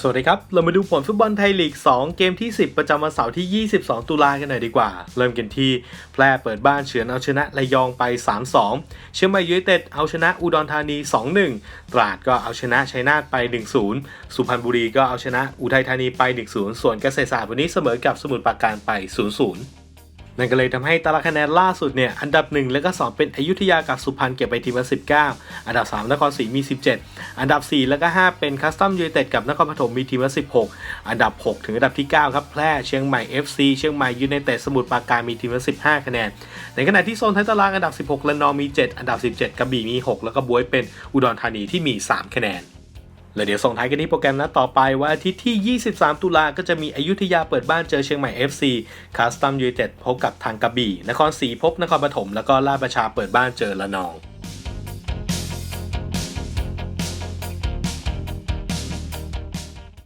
สวัสดีครับ เรามาดูผลฟุตบอลไทยลีก 2 เกมที่ 10 ประจำวันเสาร์ที่ 22 ตุลากันหน่อยดีกว่า เริ่มกันที่แพร่เปิดบ้านเฉือนเอาชนะระยองไป 3-2 เชียงใหม่ยูไนเต็ดเอาชนะอุดรธานี 2-1 ตราดก็เอาชนะชัยนาทไป 1-0 สุพรรณบุรีก็เอาชนะอุทัยธานีไป 1-0 ส่วนเกษตรศาสตร์วันนี้เสมอกับสมุทรปราการไป 0-0 นั่นก็เลยทำให้ตารางคะแนนล่าสุดเนี่ยอันดับ 1 และก็ 2 เป็นอยุธยากับสุพรรณเก็บไปทีมละ19 อันดับ 3 นครศรีมี 17 อันดับ 4 และก็ 5 เป็นคัสตัมยูไนเต็ดกับนครปฐมมีทีมละ16 อันดับ 6 ถึงอันดับที่ 9 ครับแพร่เชียงใหม่ FC เชียงใหม่ยูไนเต็ดสมุทรปราการมีทีมละ15 คะแนน ในขณะที่โซนท้ายตารางอันดับ 16 ระนองมี 7 อันดับ 17 กระบี่มี 6 แล้วก็บวยเป็นอุดรธานีที่มี 3 คะแนน และเดี๋ยวส่งท้ายกันที่โปรแกรมนัดต่อไปวันอาทิตย์ที่ 23 ตุลาก็จะมีอยุธยาเปิดบ้านเจอเชียงใหม่ FC คาสตัมยูไนเต็ดพบกับทางกระบี่ นครศรีพบนครปฐมแล้วก็ราชประชาเปิดบ้านเจอละนอง